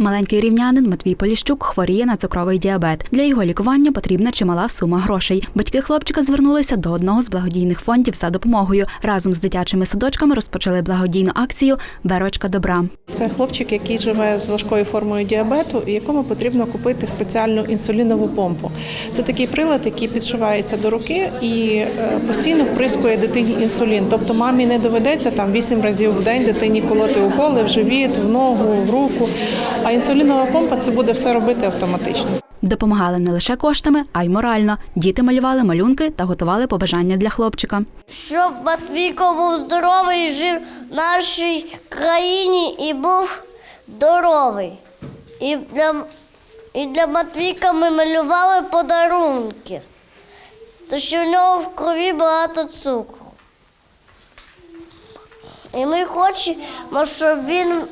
Маленький рівнянин Матвій Поліщук хворіє на цукровий діабет. Для його лікування потрібна чимала сума грошей. Батьки хлопчика звернулися до одного з благодійних фондів за допомогою. Разом з дитячими садочками розпочали благодійну акцію Верочка добра. Це хлопчик, який живе з важкою формою діабету, і якому потрібно купити спеціальну інсулінову помпу. Це такий прилад, який підшивається до руки і е, постійно вприскує дитині інсулін. Тобто мамі не доведеться там 8 разів в день дитині колоти уколи в живіт, в ногу, в руку. А інсулінова помпа це буде все робити автоматично. Допомагали не лише коштами, а й морально. Діти малювали малюнки та готували побажання для хлопчика. щоб Матвійко був здоровий, жив в нашій країні і був здоровий. І для, і для Матвійка ми малювали подарунки, то що в нього в крові багато цукру. І ми хочемо, щоб він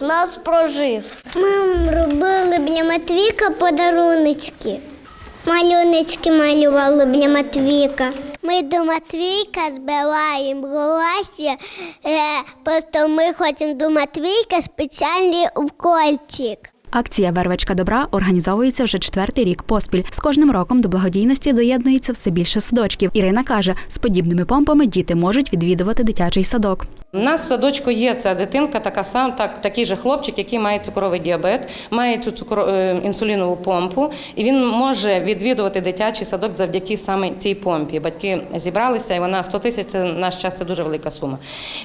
нас прожив. Ми робили для Матвіка подаруночки. Малюночки малювали для Матвіка. Ми до Матвійка збиваємо гроші, е, просто ми хочемо до Матвійка спеціальний укольчик. Акція Вервечка добра організовується вже четвертий рік поспіль. З кожним роком до благодійності доєднується все більше садочків. Ірина каже, з подібними помпами діти можуть відвідувати дитячий садок. У нас в садочку є ця дитинка, така сам, так, такий же хлопчик, який має цукровий діабет, має цю цукро, е, інсулінову помпу, і він може відвідувати дитячий садок завдяки саме цій помпі. Батьки зібралися, і вона 100 тисяч це наш час це дуже велика сума.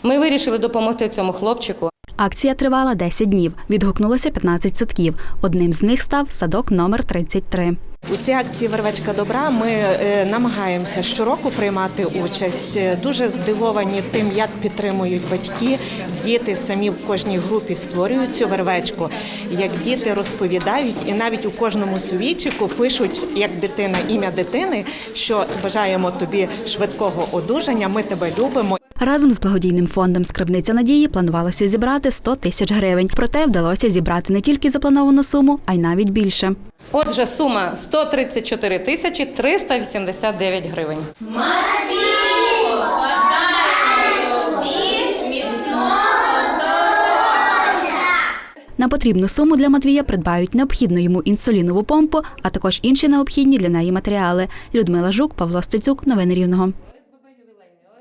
Ми вирішили допомогти цьому хлопчику. Акція тривала 10 днів. Відгукнулося 15 садків. Одним з них став садок номер 33. У цій акції Вервечка добра ми е, намагаємося щороку приймати участь. Дуже здивовані тим, як підтримують батьки. Діти самі в кожній групі створюють цю вервечку. Як діти розповідають, і навіть у кожному сувійчику пишуть як дитина ім'я дитини, що бажаємо тобі швидкого одужання. Ми тебе любимо. Разом з благодійним фондом Скарбниця надії планувалося зібрати 100 тисяч гривень. Проте вдалося зібрати не тільки заплановану суму, а й навіть більше. Отже, сума 134 тисячі 389 гривень. На потрібну суму для Матвія придбають необхідну йому інсулінову помпу, а також інші необхідні для неї матеріали. Людмила Жук, Павло Стецюк, новини Рівного.